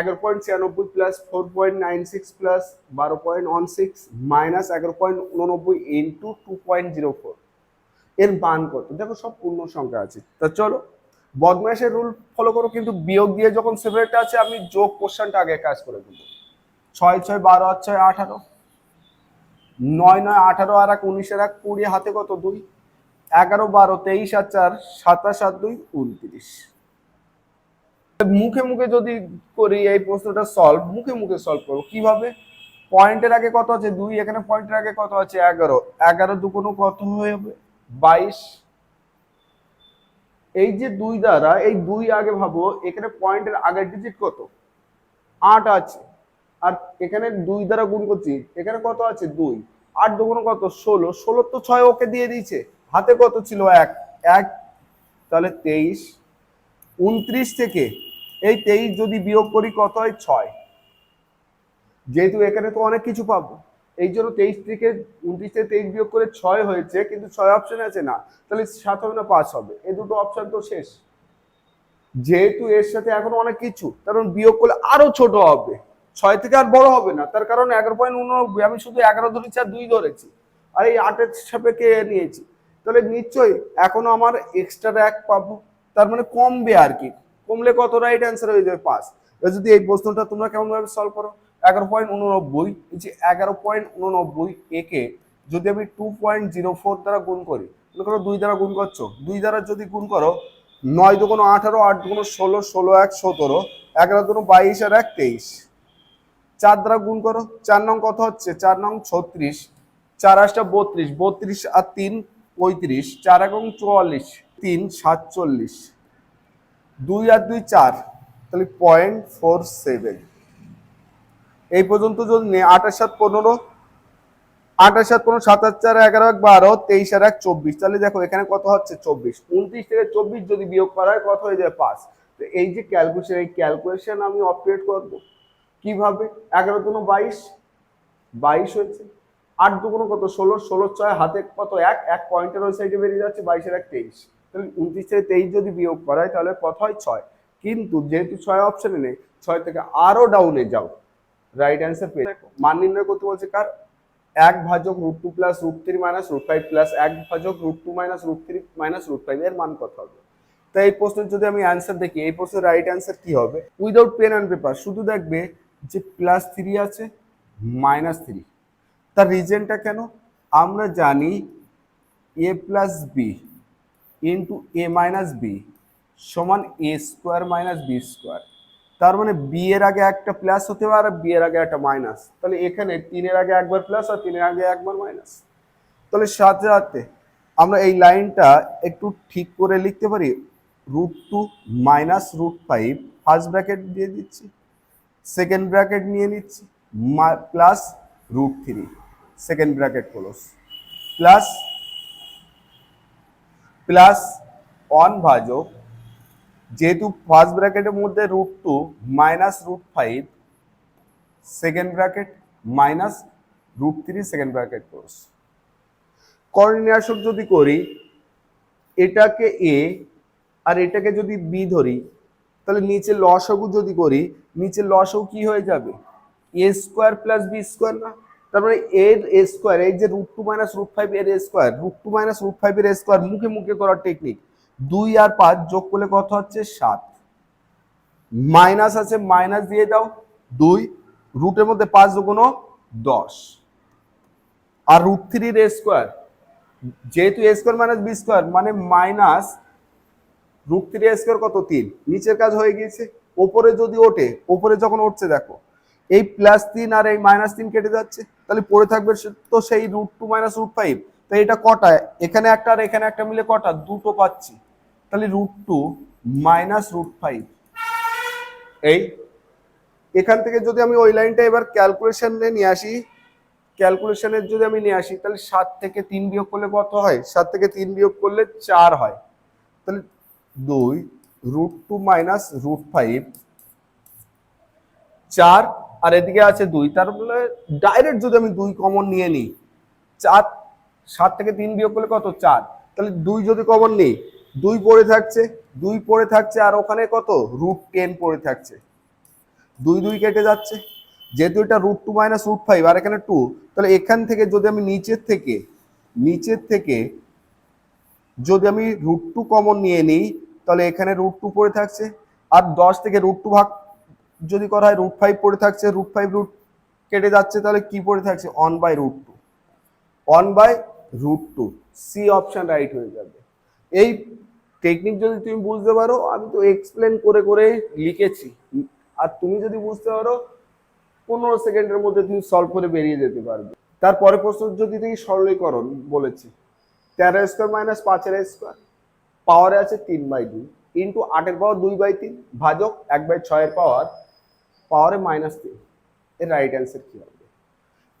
এগারো পয়েন্ট ছিয়ানব্বই plus four point nine six plus বারো পয়েন্ট ওয়ান সিক্স মাইনাস এগারো পয়েন্ট উননব্বই into two point zero four এর মান কত? দেখো সব পূর্ণ সংখ্যা আছে। তা চলো বদমাইশের রুল ফলো করো, কিন্তু বিয়োগ দিয়ে যখন সেপারেট আছে, আমি যোগ কোশ্চেনটা আগে কাজ করে দেবো। ছয় ছয় বারো আর ছয় আঠারো। নয় নয় আঠারো আর এক, উনিশের এক, কুড়ি, হাতে কত? দুই। এগারো, বারো, তেইশ আর চার, সাতাশ আর দুই, উনত্রিশ। মুখে মুখে যদি করি, এই প্রশ্নটা সলভ মুখে মুখে সলভ করব। কীভাবে? পয়েন্টের আগে কত আছে? দুই, এখানে পয়েন্টের আগে কত আছে? এগারো। এগারো দুগুণ কত হয়ে যাবে? বাইশ। এই যে দুই দ্বারা, এই দুই আগে ভাবো, এখানে পয়েন্টের আগের ডিজিট কত? আট আছে। আর এখানে দুই দ্বারা গুণ করছি, এখানে কত আছে? দুই। আট দুগুণ কত? ষোলো। ষোলো তো ছয় ওকে দিয়ে দিয়েছে। হাতে কত ছিল? এক। এক। তাহলে তেইশ। উনত্রিশ থেকে, এই তেইশ যদি বিয়োগ করি কত হয়? ছয়। যেহেতু এখানে তো অনেক কিছু পাবো। এই জন্য তেইশ থেকে, উনত্রিশ থেকে তেইশ বিয়োগ করে ছয় হয়েছে, কিন্তু ছয় অপশন আছে না। তাহলে সাত হবে না, পাঁচ হবে। এই দুটো অপশন তো শেষ। যেহেতু এর সাথে এখন অনেক কিছু কারণ বিয়োগ করলে আরও ছোট হবে। ছয় থেকে আর বড় হবে না। তার কারণ এগারো পয়েন্ট উননব্বই, আমি শুধু এগারো ধরেছি আর দুই ধরেছি। আর এই আটের সাপেক্ষে নিয়েছি। তাহলে নিশ্চয়ই এখনও আমার এক্সট্রা এক পাবো। তার মানে কমবে আর কি। কমলে কত রাইট অ্যান্সার হয়ে যাবে? পাঁচ যদি এই প্রশ্নটা তোমরা কেমন ভাবে সলভ করো? এগারো পয়েন্ট উননব্বই যে এগারো পয়েন্ট উননব্বই একে যদি আমি টু পয়েন্ট জিরো ফোর দ্বারা গুণ করি, মনে করো দুই দ্বারা গুণ করছ। দুই দ্বারা যদি গুণ করো, নয় দুগুণ আঠারো, আট দুগুণ ষোলো ষোলো এক, সতেরো, এগারো দুগুণ বাইশ আর এক, তেইশ। চার দ্বারা গুণ করো, চার নং কত হচ্ছে? চার নং ছত্রিশ। চার আটটা বত্রিশ বত্রিশ আর তিন, পঁয়ত্রিশ। চার এবং চুয়াল্লিশ। তিন সাতচল্লিশ দুই আর দুই, চার, তাহলে পয়েন্ট ফোর সেভেন এই পর্যন্ত যদি আঠাশ, সাত, পনেরো, আঠাশ, সাত, পনেরো সাতাশ চার, এগারো, এক, বারো, তেইশ, আর এক, চব্বিশ। তাহলে দেখো, এখানে কত হচ্ছে? চব্বিশ। উনত্রিশ থেকে চব্বিশ যদি বিয়োগ করা হয়, কত হয়ে যায়? পাঁচ। তো এই যে ক্যালকুলেশন এই ক্যালকুলেশন আমি অপারেট করব। কীভাবে? এগারো দুনো বাইশ বাইশ হয়েছে। আট দুগুণ কত? ষোলো ষোলো, ছয়, হাতে কত? এক এক পয়েন্টের ওই সাইডে বেরিয়ে যাচ্ছে, বাইশের এক, তেইশ। তাহলে উনত্রিশ থেকে তেইশ যদি বিয়োগ করা হয় তাহলে কত হয়? ছয়। কিন্তু যেহেতু ছয় অপশনে নেই, ছয় থেকে আরও ডাউনে যাও। রাইট অ্যান্সার পেয়ে মান নির্ণয় করতে বলছে কার? এক ভাজক root two plus root three minus root five plus এক ভাজক root two minus root three minus root five এর মান কত হবে? তাই এই প্রশ্নের যদি আমি অ্যান্সার দেখি, এই প্রশ্নের রাইট অ্যান্সার কি হবে? উইদাউট পেন অ্যান্ড পেপার শুধু দেখবে যে প্লাস থ্রি আছে মাইনাস থ্রি তার রিজনটা কেন? আমরা জানি A plus B into A minus B সমান A square minus B square তার মানে বি এর আগে একটা প্লাস হতে পারে বি এর আগে একটা মাইনাস তাহলে এখানে তিনের আগে একবার প্লাস আর তিনের আগে একবার মাইনাস তাহলে সাথে সাথে আমরা এই লাইনটা একটু ঠিক করে লিখতে পারি root two minus root five first bracket দিয়ে দিচ্ছি সেকেন্ড ব্র্যাকেট নিয়ে নিচ্ছি plus root three second bracket close plus plus one ভাজক, যেহেতু ফার্স্ট ব্র্যাকেটের মধ্যে root two minus root five second bracket minus root three second bracket close করণীয়াসক যদি করি, এটাকে এ আর এটাকে যদি বি ধরি, তাহলে নিচে লসগু যদি করি নিচে লসগু কি হয়ে যাবে? A square plus B square না? তার মানে এর এ স্কোয়ার, এই যে root two minus root five এর A square root two minus root five এর এ স্কোয়ার মুখে মুখে করার টেকনিক দুই আর পাঁচ যোগ করলে কত হচ্ছে? সাত। মাইনাস আছে মাইনাস দিয়ে দাও, দুই রুটের মধ্যে পাঁচ দুগুণ দশ। আর রুট থ্রির এ স্কোয়ার, যেহেতু A square minus B square মানে মাইনাস রুট থ্রি স্কোয়ার কত? তিন। নিচের কাজ হয়ে গিয়েছে, ওপরে যদি ওঠে, ওপরে যখন উঠছে দেখো এই প্লাস তিন আর এই মাইনাস তিন কেটে যাচ্ছে, তাহলে পড়ে থাকবে তো সেই root two minus root five তো এটা কটা? এখানে একটা আর এখানে একটা মিলে কটা? দুটো পাচ্ছি। তাহলে root two minus root five এই, এখান থেকে যদি আমি ওই লাইনটা এবার ক্যালকুলেশনে নিয়ে আসি ক্যালকুলেশনের যদি আমি নিয়ে আসি, তাহলে সাত থেকে তিন বিয়োগ করলে কত হয়? সাত থেকে তিন বিয়োগ করলে চার হয়। তাহলে দুই root two minus root five চার আর এদিকে আছে দুই তার ফলে ডাইরেক্ট যদি আমি দুই কমন নিয়ে নিই, চার, সাত থেকে তিন বিয়োগ করলে কত? চার। তাহলে দুই যদি কমন নিই, দুই পড়ে থাকছে, দুই পড়ে থাকছে, আর ওখানে কত? রুট টেন পড়ে থাকছে। দুই দুই কেটে যাচ্ছে। যেহেতু এটা root two minus root five আর এখানে টু তাহলে এখান থেকে যদি আমি নিচের থেকে নিচের থেকে যদি আমি রুট টু কমন নিয়ে নিই, তাহলে এখানে রুট টু পড়ে থাকছে, আর দশ থেকে রুট টু ভাগ যদি করা হয় রুট ফাইভ পড়ে থাকছে রুট ফাইভ রুট কেটে যাচ্ছে, তাহলে কি পড়ে থাকছে? One by root two one by root two C option right হয়ে যাবে। এই টেকনিক যদি তুমি বুঝতে পারো, আমি তো এক্সপ্লেন করে করে লিখেছি। আর তুমি যদি বুঝতে পারো, পনেরো সেকেন্ডের মধ্যে তুমি সলভ করে বেরিয়ে যেতে পারবে। তারপরে প্রশ্ন যদি দেখি সরলীকরণ বলেছি, তেরো স্কোয়ার মাইনাস পাঁচের স্কোয়ার পাওয়ারে আছে তিন বাই দুই। ইন্টু আটের পাওয়ার দুই বাই তিন, ভাজক এক বাই ছয়ের পাওয়ার পাওয়ারে মাইনাস তিন, এর রাইট অ্যান্সার কী হবে?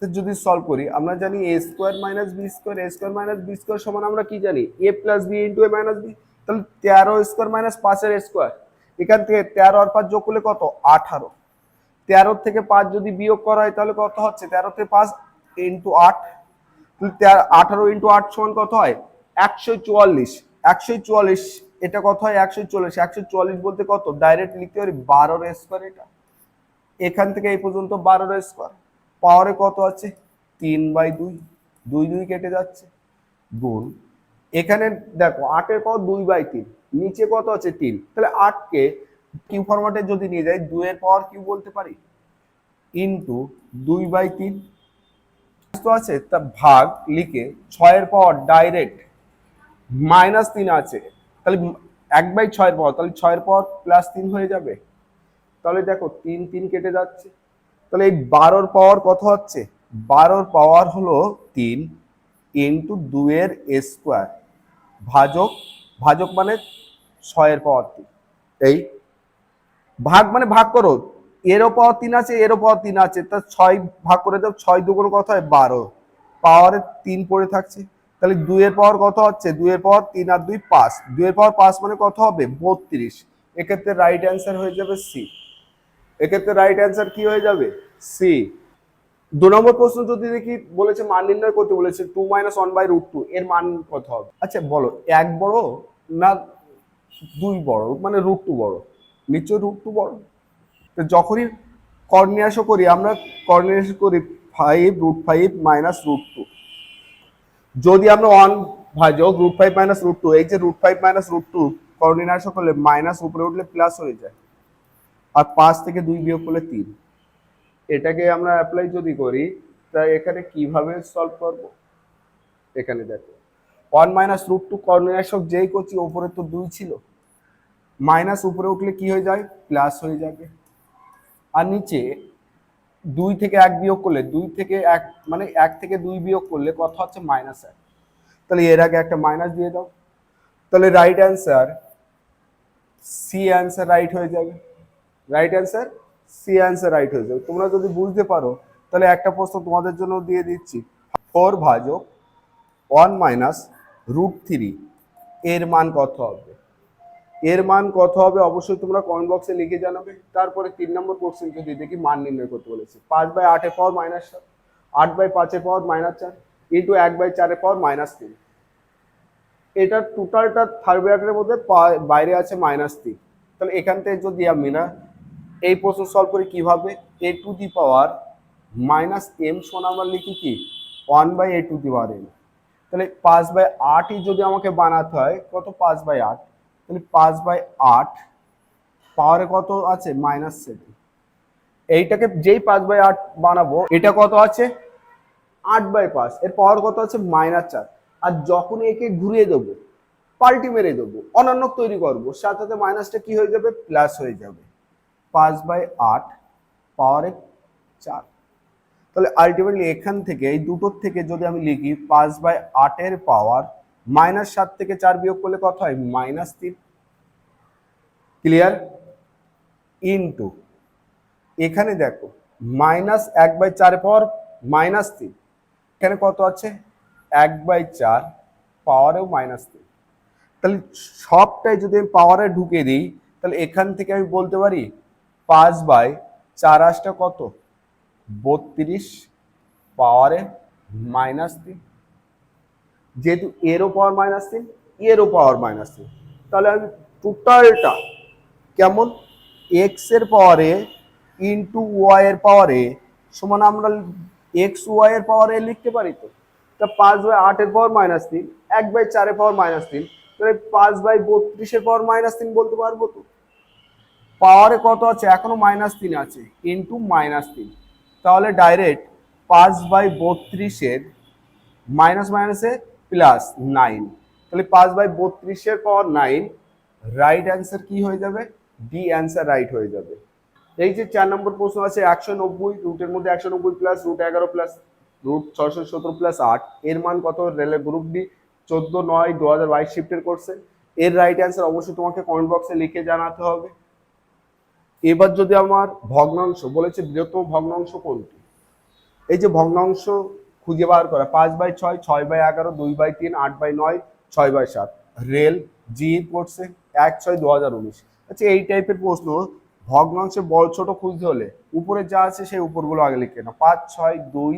তো যদি সলভ করি, আমরা জানি A square minus B square A square minus B square সমান আমরা কি জানি? A plus B into A minus B তাহলে তেরো স্কোয়ার মাইনাস পাঁচের স্কোয়ার এখান থেকে তেরো আর পাঁচ যোগ করলে কত? আঠারো। তেরো থেকে পাঁচ যদি বিয়োগ করা হয়, তাহলে কত হচ্ছে? তেরো থেকে পাঁচ ইন্টু আট আঠারো ইন্টু আট সমান কত হয়? একশো চুয়াল্লিশ। একশো চুয়াল্লিশ, এটা কত হয়? একশো চুয়াল্লিশ। একশো চুয়াল্লিশ বলতে কত? ডাইরেক্ট লিখতে পারি, বারোর স্কোয়ার এটা। এখান থেকে এই পর্যন্ত বারোর স্কোয়ার পাওয়ারে কত আছে? তিন বাই দুই। দুই দুই কেটে যাচ্ছে। গুণ। এখানে দেখো, আটের পাওয়ার দুই বাই তিন। নিচে কত আছে? তিন। তাহলে আটকে কিউ ফরম্যাটে যদি নিয়ে যাই, দুইয়ের পাওয়ার কিউ বলতে পারি? ইন্টু দুই বাই তিন। তো আছে, তা ভাগ লিখে ছয়ের পাওয়ার ডাইরেক্ট মাইনাস তিন আছে। তাহলে এক বাই ছয়ের পাওয়ার তাহলে ছয়ের পাওয়ার প্লাস তিন হয়ে যাবে। তাহলে দেখো তিন তিন কেটে যাচ্ছে। তাহলে এই বারোর পাওয়ার কত হচ্ছে? বারোর পাওয়ার হলো তিন ইন্টু দুয়ের স্কোয়ার ভাজক ভাজক মানে ছয়ের পাওয়ার তিন। এই ভাগ মানে ভাগ করো, এরও পাওয়ার তিন আছে, এরও পাওয়ার তিন আছে, তা ছয় ভাগ করে দাও, ছয় দুগুণ কত হয়? বারো। পাওয়ারে তিন পড়ে থাকছে। তাহলে দুইয়ের পাওয়ার কত হচ্ছে? দুইয়ের পাওয়ার তিন আর দুই পাঁচ। দুইয়ের পাওয়ার পাঁচ মানে কত হবে? বত্রিশ। এক্ষেত্রে রাইট অ্যান্সার হয়ে যাবে সি এক্ষেত্রে রাইট অ্যান্সার কি হয়ে যাবে? সি দু নম্বর প্রশ্ন যদি দেখি, বলেছে মান নির্ণয় করতে বলেছে two minus one by root two এর মান কত হবে? আচ্ছা বলো, এক বড় না দুই বড়? মানে রুট টু বড়। নিশ্চয় রুট টু বড়। তো যখনই কর্নিয়াস করি, আমরা কর্নিয়াস করি five root five minus root two যদি আমরা ওয়ান ভাজক root five minus root two এই যে root five minus root two কর্নিনাস করলে মাইনাস উপরে উঠলে প্লাস হয়ে যায়। আর পাঁচ থেকে দুই বিয়োগ করলে তিন। এটাকে আমরা অ্যাপ্লাই যদি করি, তা এখানে কীভাবে সলভ করব? এখানে দেখো। ওয়ান মাইনাস রুট টু কর্ণনাশক যেই করছি ওপরে তো দুই ছিল মাইনাস উপরে উঠলে কি হয়ে যায়? প্লাস হয়ে যাবে। আর নিচে দুই থেকে এক বিয়োগ করলে, দুই থেকে এক মানে এক থেকে দুই বিয়োগ করলে কত হচ্ছে মাইনাস এক। তাহলে এর আগে একটা মাইনাস দিয়ে দাও। তাহলে right answer C answer right হয়ে যাবে। Right answer C answer right হয়ে যাবে। তোমরা যদি বুঝতে পারো, তাহলে একটা প্রশ্ন তোমাদের জন্য দিয়ে দিচ্ছি। ফোর ভাজক ওয়ান মাইনাস রুট থ্রি এর মান কত হবে? এর মান কত হবে? অবশ্যই তোমরা কমেন্ট বক্সে লিখে জানাবে। তারপরে তিন নম্বর কোশ্চেন যদি দেখি মান নির্ণয় করতে বলেছে। পাঁচ বাই আটের পাওয়ার মাইনাস সাত আট বাই পাঁচের পাওয়ার মাইনাস চার ইন্টু এক বাই চারের পাওয়ার মাইনাস তিন। এটা টোটালটা থার্ড ব্র্যাকেটের মধ্যে বাইরে আছে মাইনাস তিন। তাহলে এখান থেকে যদি আমি না এই প্রশ্ন সলভ করি কীভাবে A to the power minus M সমান আমরা লিখি কি? One by A to the power M তাহলে পাঁচ বাই আটই যদি আমাকে বানাতে হয়, কত পাঁচ বাই আট? তাহলে পাঁচ বাই আট পাওয়ারে কত আছে? মাইনাস সেভেন এইটাকে যেই পাঁচ বাই আট বানাবো, এটা কত আছে? আট বাই পাঁচ। এর পাওয়ার কত আছে? মাইনাস চার। আর যখন একে ঘুরিয়ে দেবো, পাল্টি মেরে দেবো, অনন্য তৈরি করব, সাথে সাথে মাইনাসটা কি হয়ে যাবে? প্লাস হয়ে যাবে। পাঁচ বাই আট পাওয়ারে চার। তাহলে আলটিমেটলি এখান থেকে, এই দুটোর থেকে যদি আমি লিখি পাঁচ বাই আটের পাওয়ার মাইনাস সাত থেকে চার বিয়োগ করলে কত হয়? মাইনাস তিন। ক্লিয়ার ইনটু এখানে দেখো মাইনাস এক বাই চার পাওয়ার মাইনাস তিন। এখানে কত আছে? এক বাই চার পাওয়ারেও মাইনাস তিন। তাহলে সবটাই যদি আমি পাওয়ারে ঢুকে দিই, তাহলে এখান থেকে আমি বলতে পারি পাঁচ বাই চার আসটা কত? বত্রিশ পাওয়ারে মাইনাস তিন। যেহেতু এরও পাওয়ার মাইনাস তিন এরও পাওয়ার মাইনাস তিন। তাহলে আমি টোটালটা কেমন? এক্সের পাওয়ারে ইন্টু ওয়াই এর পাওয়ার সমান আমরা এক্স ওয়াই এর পাওয়ার লিখতে পারি তো? তা পাঁচ বাই আটের পাওয়ার মাইনাস তিন, এক বাই চারের পাওয়ার মাইনাস তিন, তাহলে পাঁচ বাই বত্রিশের পাওয়ার মাইনাস তিন বলতে পারব তো? পাওয়ারে কত আছে? এখনও মাইনাস তিন আছে। ইন্টু মাইনাস তিন। তাহলে ডাইরেক্ট পাঁচ বাই বত্রিশের মাইনাস মাইনাসে প্লাস নাইন তাহলে পাঁচ বাই বত্রিশের পাওয়ার নাইন রাইট অ্যান্সার কি হয়ে যাবে? ডি অ্যান্সার রাইট হয়ে যাবে। এই যে চার নম্বর প্রশ্ন আছে, একশো নব্বই রুটের মধ্যে একশো নব্বই প্লাস রুট এগারো প্লাস রুট ছশো সতেরো প্লাস আট। এর মান কত? রেলের গ্রুপ ডি চোদ্দ নয়, দু হাজার বাইশ শিফটের করছে। এর রাইট অ্যান্সার অবশ্যই তোমাকে কমেন্ট বক্সে লিখে জানাতে হবে। এবার যদি আমার ভগ্নাংশ, বলেছে বৃহত্তম ভগ্নাংশ কোনটি? এই যে ভগ্নাংশ খুঁজে বার করা, পাঁচ বাই ছয় ছয় বাই এগারো, দুই বাই তিন, আট বাই নয়, ছয় বাই সাত। রেল, জি পড়ছে এক, ছয়, দু হাজার উনিশ। আচ্ছা এই টাইপের প্রশ্ন, ভগ্নাংশে বড় ছোট খুঁজতে হলে উপরে যা আছে সেই উপরগুলো আগে লিখে না পাঁচ, ছয়, দুই,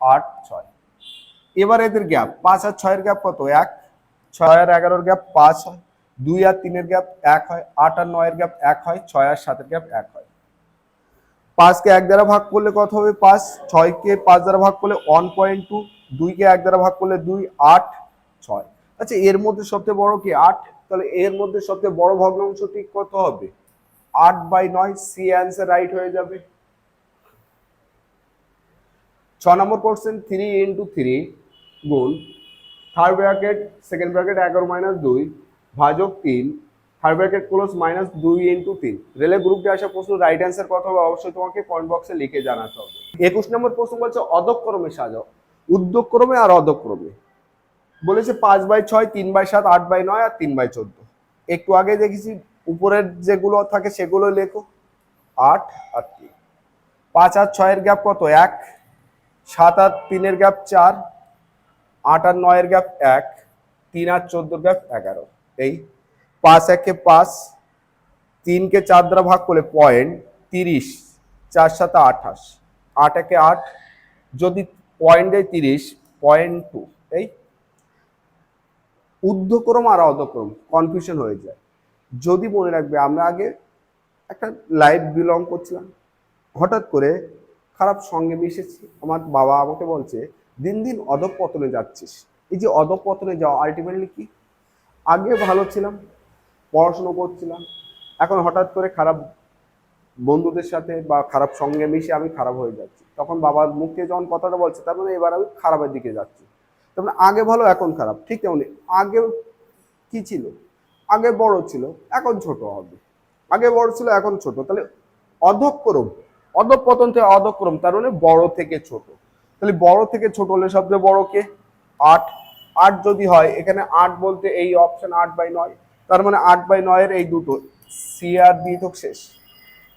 আট, ছয়। এবার এদের গ্যাপ, পাঁচ আর ছয়ের গ্যাপ কত? এক, ছয় আর এগারোর গ্যাপ পাঁচ হয়। দুই আর তিনের গ্যাপ এক হয়, আট আর নয়ের গ্যাপ এক হয়, ছয় আর সাতের গ্যাপ এক হয়। পাঁচকে এক দ্বারা ভাগ করলে কত হবে? পাঁচ। ছয়কে পাঁচ দ্বারা ভাগ করলে ওয়ান পয়েন্ট টু দুইকে এক দ্বারা ভাগ করলে দুই, আট, ছয়। আচ্ছা এর মধ্যে সবচেয়ে বড় কি? আট। তাহলে এর মধ্যে সবচেয়ে বড় ভগ্নাংশ ঠিক কত হবে? আট বাই নয় সি অ্যান্সার রাইট হয়ে যাবে। ছ নম্বর কোশ্চেন থ্রি ইন্টু থ্রি গুণ থার্ড ব্র্যাকেট সেকেন্ড ব্র্যাকেট এগারো মাইনাস দুই। ভাজক তিন থার্ড ব্র্যাকেট ক্লোজ মাইনাস দুই ইন্টু তিন। রেলে গ্রুপ গ্রুপে আসা প্রশ্ন রাইট অ্যান্সার কত হবে? অবশ্যই তোমাকে কমেন্ট বক্সে লিখে জানাতে হবে। একুশ নম্বর প্রশ্ন বলছে অদক্রমে সাজাও। উদ্যোগক্রমে আর অদক্রমে বলেছে পাঁচ বাই ছয়, তিন বাই সাত, আট বাই নয় আর তিন বাই চোদ্দ। একটু আগে দেখেছি উপরের যেগুলো থাকে সেগুলো লেখো। আট আর তিন। পাঁচ আর ছয়ের গ্যাপ কত? এক। সাত আর তিনের গ্যাপ চার। আট আর নয়ের গ্যাপ এক। তিন আর চোদ্দোর গ্যাপ এগারো। এই পাঁচ একে পাঁচ, তিনকে চার দ্বারা ভাগ করলে পয়েন্ট তিরিশ, চার সাথে আঠাশ। আট একে আট, যদি পয়েন্ট দেয় তিরিশ পয়েন্ট টু এই ঊর্ধ্বক্রম আর অধক্রম কনফিউশন হয়ে যায়। যদি মনে রাখবে, আমরা আগে একটা লাইফ বিলং করছিলাম। হঠাৎ করে খারাপ সঙ্গে মিশেছি। আমার বাবা আমাকে বলছে, দিন দিন অধপতনে যাচ্ছিস। এই যে অধপতনে যাওয়া আলটিমেটলি কি? আগে ভালো ছিলাম, পড়াশুনো করছিলাম। এখন হঠাৎ করে খারাপ বন্ধুদের সাথে বা খারাপ সঙ্গে মিশে আমি খারাপ হয়ে যাচ্ছি। তখন বাবার মুখে যখন কথাটা বলছে, তার মানে এবার আমি খারাপের দিকে যাচ্ছি। তার মানে আগে ভালো, এখন খারাপ। ঠিক তেমনি আগে কি ছিল? আগে বড় ছিল, এখন ছোট হবে। আগে বড় ছিল, এখন ছোট। তাহলে অধক্রম, অধপতন থেকে অধক্রম, তার মানে বড় থেকে ছোট। তাহলে বড় থেকে ছোট হলে সবচেয়ে বড় কে? আট। আট যদি হয়, এখানে আট বলতে এই অপশন আট বাই নয়। তার মানে আট বাই নয়ের এই দুটো। সি আর বি তো শেষ।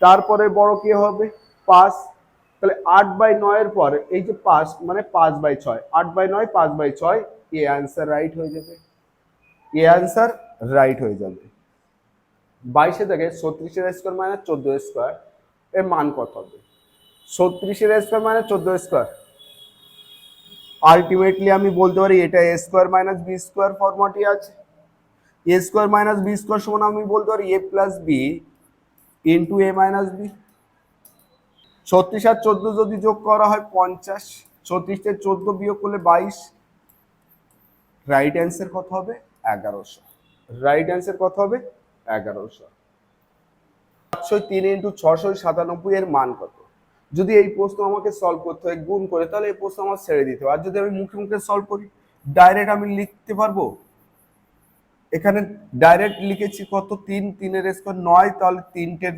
তারপরে বড় কে হবে? পাঁচ। তাহলে আট বাই নয়ের পর এই যে পাঁচ মানে পাঁচ বাই ছয়। আট বাই নয়, পাঁচ বাই ছয়, এ অ্যান্সার রাইট হয়ে যাবে। এ অ্যান্সার রাইট হয়ে যাবে। বাইশে থেকে ছত্রিশের স্কোয়ার মাইনাস চোদ্দ স্কোয়ার এর মান কত হবে? ছত্রিশের স্কোয়ার মাইনাস চোদ্দ স্কোয়ার আলটিমেটলি আমি বলতে পারি, এটা A square minus B square ফর্মাটই আছে। A square minus B square সমান আমি বলতে পারি A plus B into A minus B ছত্রিশ আর চোদ্দ যদি যোগ করা হয়, পঞ্চাশ। ছত্রিশ চোদ্দ বিয়োগ করলে বাইশ। রাইট অ্যান্সার কত হবে? এগারোশো। রাইট অ্যান্সার কত হবে? এগারোশো। সাতশো তিন ইন্টু ছশো সাতানব্বই এর মান কত? যদি এই প্রশ্ন আমাকে সলভ করতে হয়, গুণ করে, তাহলে এই প্রশ্ন আমার ছেড়ে দিতে হবে। আর যদি আমি মুখে মুখে সলভ করি ডাইরেক্ট আমি লিখতে পারব? এখানে ডাইরেক্ট লিখেছি কত? তিন, তিনের স্কোয়ার নয়, তাহলে তিনটের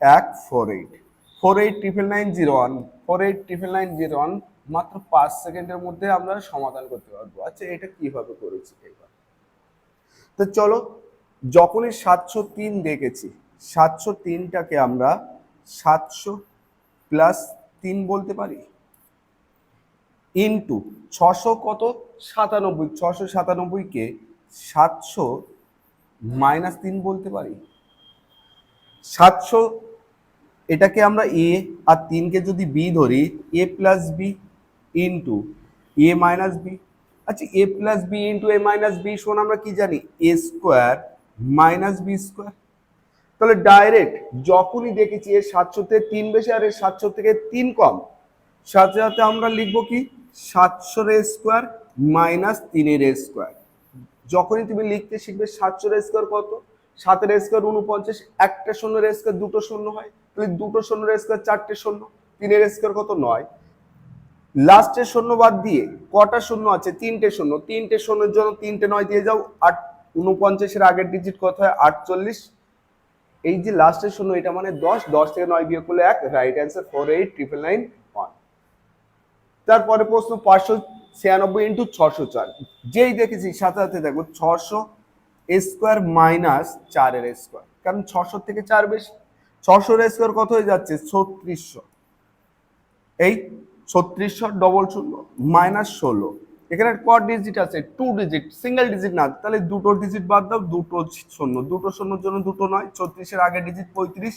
এক four eight four eight triple nine zero one four eight triple nine zero one মাত্র পাঁচ সেকেন্ডের মধ্যে আমরা সমাধান করতে পারব। আচ্ছা এটা কীভাবে করেছি এবার? তো চলো, যখনই সাতশো তিন দেখেছি, সাতশো তিনটাকে আমরা সাতশো প্লাস তিন বলতে পারি? ইন্টু ছশো কত? সাতানব্বই। ছশো সাতানব্বইকে সাতশো মাইনাস তিন বলতে পারি? সাতশো এটাকে আমরা এ আর তিনকে যদি বি ধরি A plus B into A minus B আচ্ছা A plus B into A minus B শোন, আমরা কি জানি? A square minus B square তাহলে ডাইরেক্ট যখনই দেখেছি এর সাতশো থেকে তিন বেশি আর এর সাতশো থেকে তিন কম, সাথে সাথে আমরা লিখব কি? সাতশো রে স্কোয়ার মাইনাস তিনের স্কোয়ার যখনই তুমি লিখতে শিখবে সাতশো রে স্কোয়ার কত? সাতের স্কোয়ার উনপঞ্চাশ একটা শূন্য রে স্কোয়ার দুটো শূন্য হয়, তাহলে দুটো শূন্য রে স্কোয়ার চারটে শূন্য তিনের স্কোয়ার কত? নয়। লাস্টের শূন্য বাদ দিয়ে কটা শূন্য আছে? তিনটে শূন্য। তিনটে শূন্যের জন্য তিনটে নয় দিয়ে যাও, আট উনপঞ্চাশের আগের ডিজিট কত হয়? আটচল্লিশ। এই যে লাস্টের শূন্য এটা মানে দশ দশ থেকে নয় বিয়োগ করলে এক right answer four eight triple nine one তারপরে প্রশ্ন পাঁচশো ছিয়ানব্বই ইন্টু ছশো চার। যেই দেখেছি, সাথে সাথে দেখো ছশো স্কোয়ার মাইনাস চারের স্কোয়ার কারণ ছশো থেকে চার বেশি। ছশোর স্কোয়ার কত হয়ে যাচ্ছে? ছত্রিশশো। এই ছত্রিশশো ডবল শূন্য মাইনাস ষোলো। এখানে ক ডিজিট আছে? টু ডিজিট সিঙ্গেল ডিজিট না। তাহলে দুটো ডিজিট বাদ দাও, দুটো শূন্য। দুটো শূন্যর জন্য দুটো নয়, ছত্রিশের আগে ডিজিট পঁয়ত্রিশ।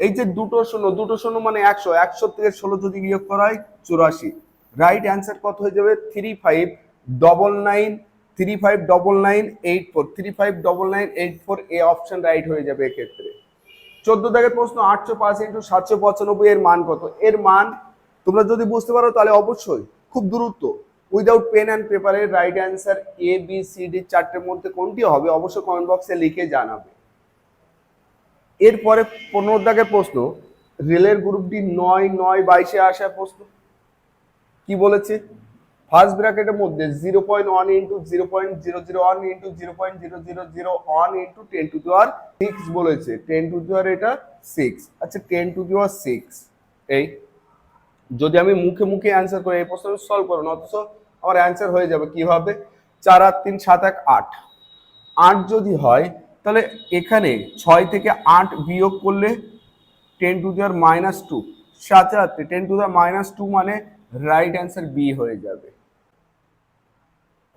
এই যে দুটো শূন্য দুটো শূন্য মানে একশো। একশো থেকে ষোলো যদি বিয়োগ করা হয়, চুরাশি। রাইট অ্যান্সার কত হয়ে যাবে? Three five double nine three five double nine eight four three five double nine eight four A option right হয়ে যাবে এক্ষেত্রে। চোদ্দ দাগের প্রশ্ন, আটশো পাঁচ ইন্টু সাতশো পঁচানব্বই এর মান কত? এর মান তোমরা যদি বুঝতে পারো, তাহলে অবশ্যই খুব দ্রুত উইদাউট পেন অ্যান্ড পেপারের right answer A B C D চারটের মধ্যে কোনটি হবে? অবশ্যই কমেন্ট বক্সে লিখে জানাবে। এরপরে পনেরো দাগের প্রশ্ন, রেলের গ্রুপটি নয় নয়, বাইশে আসা প্রশ্ন। কি বলেছে? ফার্স্ট ব্র্যাকেটের মধ্যে zero point one into zero point zero zero one into zero point zero zero zero one into ten to the power six বলেছে। টেন টু দেওয়ার এটা সিক্স আচ্ছা টেন টু দেওয়ার সিক্স এই যদি আমি মুখে মুখে অ্যান্সার করি এই প্রশ্ন সলভ করো না অথচ আমার অ্যান্সার হয়ে যাবে কি হবে? চার আট তিন সাত এক আট। আট যদি হয়, তাহলে এখানে ছয় থেকে আট বিয়োগ করলে ten to the power minus two সাথে সাথে ten to the power minus two মানে রাইট অ্যান্সার বি হয়ে যাবে।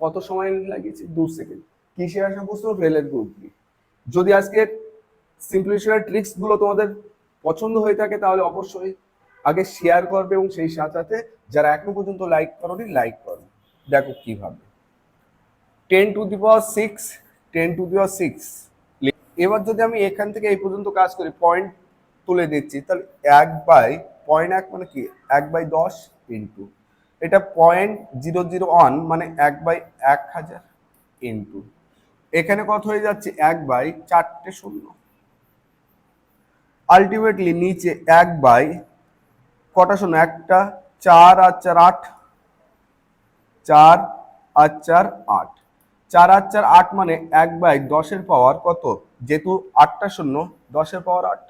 কত সময় লাগিয়েছে? দু সেকেন্ড কিসে আসা প্রশ্ন? রেলের গ্রুপ বি যদি আজকে সিম্পলিফিকেশনের ট্রিক্সগুলো তোমাদের পছন্দ হয়ে থাকে, তাহলে অবশ্যই আগে শেয়ার করবে এবং সেই সাথে যারা এখনও পর্যন্ত লাইক করোনি লাইক করো দেখো কীভাবে ten to the power six ten to the power six এবার যদি আমি এখান থেকে এই পর্যন্ত কাজ করি পয়েন্ট তুলে দিচ্ছি, তাহলে এক বাই পয়েন্ট এক মানে কি? এক বাই দশ ইন্টু এটা পয়েন্ট জিরো জিরো ওয়ান মানে এক বাই এক হাজার ইন্টু এখানে কত হয়ে যাচ্ছে? এক বাই চারটে শূন্য। আলটিমেটলি নিচে এক বাই কটা শূন্য? একটা, চার আর চার আট। চার আর চার আট। চার আর চার আট মানে এক বাই দশের পাওয়ার কত? যেহেতু আটটা শূন্য, দশের পাওয়ার আট।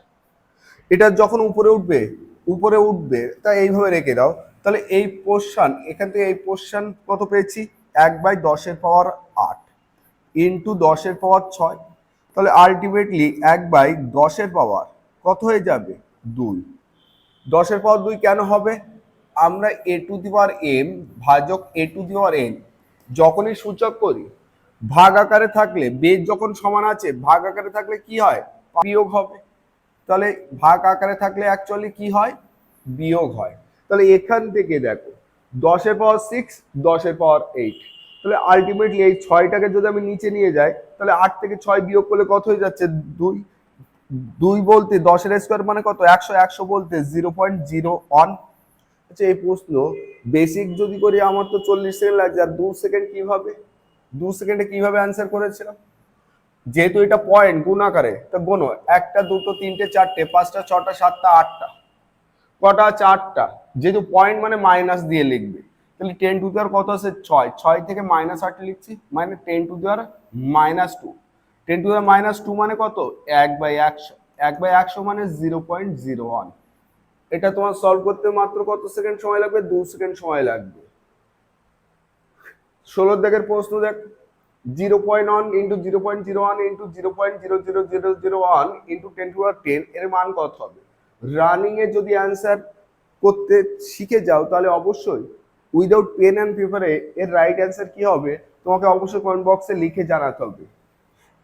এটা যখন উপরে উঠবে উপরে উঠবে, তা এইভাবে রেখে দাও। তাহলে এই পোর্শন এখান থেকে এই পোর্শন কত পেয়েছি? এক বাই দশের পাওয়ার আট ইন্টু দশের পাওয়ার ছয়। তাহলে আলটিমেটলি এক বাই দশের পাওয়ার কত হয়ে যাবে? দুই। দশের পাওয়ার দুই কেন হবে? আমরা এ টু দি পাওয়ার এম ভাজক এ টু দি পাওয়ার এন যখনই সূচক করি, ভাগ আকারে থাকলে বেদ যখন সমান আছে, ভাগ আকারে থাকলে কি হয়? বিয়োগ হবে। তাহলে ভাগ আকারে থাকলে অ্যাকচুয়ালি কি হয়? বিয়োগ হয়। তাহলে এখান থেকে দেখো, দশের পাওয়ার সিক্স দশের পাওয়ার এইট তাহলে আলটিমেটলি এই ছয়টাকে যদি আমি নিচে নিয়ে যাই, তাহলে আট থেকে ছয় বিয়োগ করলে কত হয়ে যাচ্ছে? দুই। দুই বলতে দশের স্কোয়ার মানে কত? একশো একশো বলতে জিরো পয়েন্ট জিরো ওয়ান আচ্ছা এই প্রশ্ন বেসিক যদি করি, আমার তো চল্লিশ সেকেন্ড লাগছে, আর দু সেকেন্ড কীভাবে? দু সেকেন্ডে কীভাবে অ্যান্সার করেছিলাম? যেহেতু এটা পয়েন্ট গুণ আকারে, তা গোনো, একটা, দুটো, তিনটে, চারটে, পাঁচটা, ছটা, সাতটা, আটটা। কটা আটটা। যেহেতু পয়েন্ট মানে মাইনাস দিয়ে লিখবে, তাহলে টেন টু দেওয়ার কত আছে? ছয়। ছয় থেকে মাইনাস আট লিখছি মানে ten to the power minus two ten to the power minus two মানে কত? এক বাই একশো। এক বাই একশো মানে জিরো পয়েন্ট জিরো ওয়ান এটা তোমার সলভ করতে মাত্র কত সেকেন্ড সময় লাগবে? দু সেকেন্ড সময় লাগবে। ষোলো দেখের প্রশ্ন দেখ। Zero point one into zero point zero one into zero point zero zero zero zero one into ten to ten এর মান কত হবে? রানিং এ যদি অ্যান্সার করতে শিখে যাও, তাহলে অবশ্যই উইদাউট পেন অ্যান্ড পেপারে এর রাইট অ্যান্সার কি হবে? তোমাকে অবশ্যই কমেন্ট বক্সে লিখে জানাতে হবে।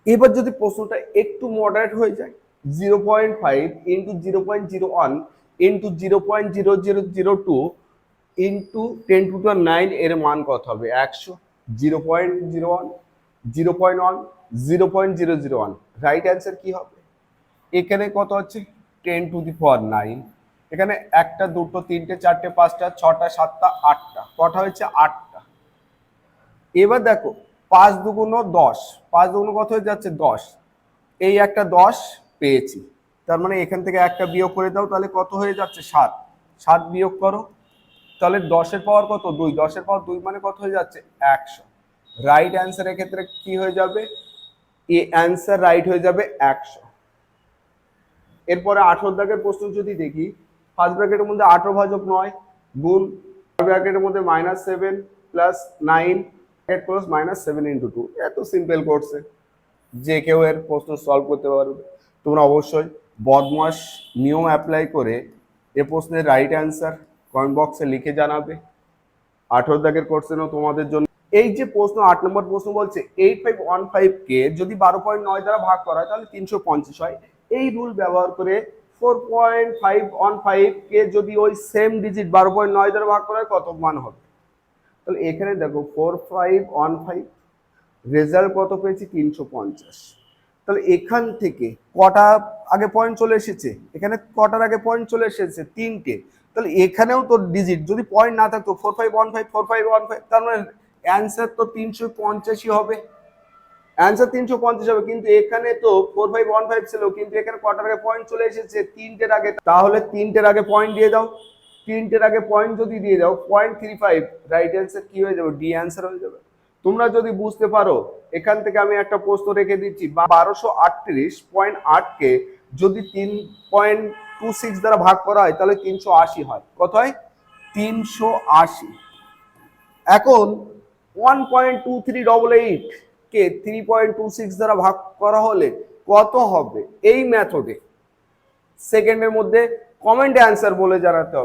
এবার যদি প্রশ্নটা একটু মডারেট হয়ে যায় zero point five into zero point zero one into zero point zero zero zero two into ten to two nine এর মান কত হবে? একশো zero point zero one zero point one zero point zero zero one right answer কি হবে? এখানে কত হচ্ছে ten to the power nine এখানে একটা, দুটো, তিনটে, চারটে, পাঁচটা, ছটা, সাতটা, আটটা। কটা হয়েছে? আটটা। এবার দেখো পাঁচ দুগুণ দশ, পাঁচ দুগুণ কত হয়ে যাচ্ছে দশ। এই একটা দশ পেয়েছি। তার মানে এখান থেকে একটা বিয়োগ করে দাও, তাহলে কত হয়ে যাচ্ছে সাত। সাত বিয়োগ করো, তাহলে দশের পাওয়ার কত? দুই। দশের পাওয়ার দুই মানে কত হয়ে যাচ্ছে? একশো। রাইট অ্যান্সারের ক্ষেত্রে কি হয়ে যাবে? এ অ্যান্সার রাইট হয়ে যাবে একশো। এরপরে আঠেরো দাগের প্রশ্ন যদি দেখি ফার্স্ট ব্র্যাকেটের মধ্যে আঠেরো ভাজক নয়, গুণ ব্র্যাকেটের মধ্যে minus seven plus nine plus minus seven into two এত সিম্পল করছে যে কেউ এর প্রশ্ন সলভ করতে পারবে। তোমরা অবশ্যই বদমাস নিয়ম অ্যাপ্লাই করে এ প্রশ্নের রাইট অ্যান্সার কমেন্ট বক্সে লিখে জানাবে। আঠেরো দাগের কোশ্চেনও তোমাদের জন্য। এই যে প্রশ্ন, আট নম্বর প্রশ্ন বলছে এইট ফাইভ ওয়ান ফাইভ কে যদি বারো পয়েন্ট নয় দ্বারা ভাগ করা হয়, তাহলে তিনশো পঞ্চাশ হয়। এই রুল ব্যবহার করে four point five one five কে যদি ওই সেম ডিজিট বারো পয়েন্ট নয় দ্বারা ভাগ করা হয়, কত মান হবে? তাহলে এখানে দেখো four five one five result কত পেয়েছি? তিনশো পঞ্চাশ। তাহলে এখান থেকে কটা আগে পয়েন্ট চলে এসেছে? এখানে কটার আগে পয়েন্ট চলে এসেছে? তিনটে। তাহলে এখানেও তোর ডিজিট যদি পয়েন্ট না থাকতো four five one five four five one five তার মানে অ্যান্সার তো তিনশো পঞ্চাশই হবে। অ্যান্সার তিনশো পঞ্চাশ হবে, কিন্তু এখানে তো ফোর ফাইভ ওয়ান ফাইভ ছিল, কিন্তু এখানে কটার আগে পয়েন্ট চলে এসেছে? তিনটের আগে। তাহলে তিনটের আগে পয়েন্ট দিয়ে দাও। তিনটের আগে পয়েন্ট যদি দিয়ে দাও point three five right answer কি হয়ে যাবে? ডি অ্যান্সার হয়ে যাবে। তোমরা যদি বুঝতে পারো, এখান থেকে আমি একটা প্রশ্ন রেখে দিচ্ছি। বারোশো আটত্রিশ পয়েন্ট আটকে যদি তিন পয়েন্ট টু সিক্স দ্বারা ভাগ করা হয়, তাহলে তিনশো আশি হয়। কত হয়? তিনশো আশি। এখন one point two three double eight কে থ্রি পয়েন্ট টু সিক্স দ্বারা ভাগ করা হলে কত হবে? এই ম্যাথডে সেকেন্ডের মধ্যে কমেন্টে অ্যান্সার বলে জানাতে হবে।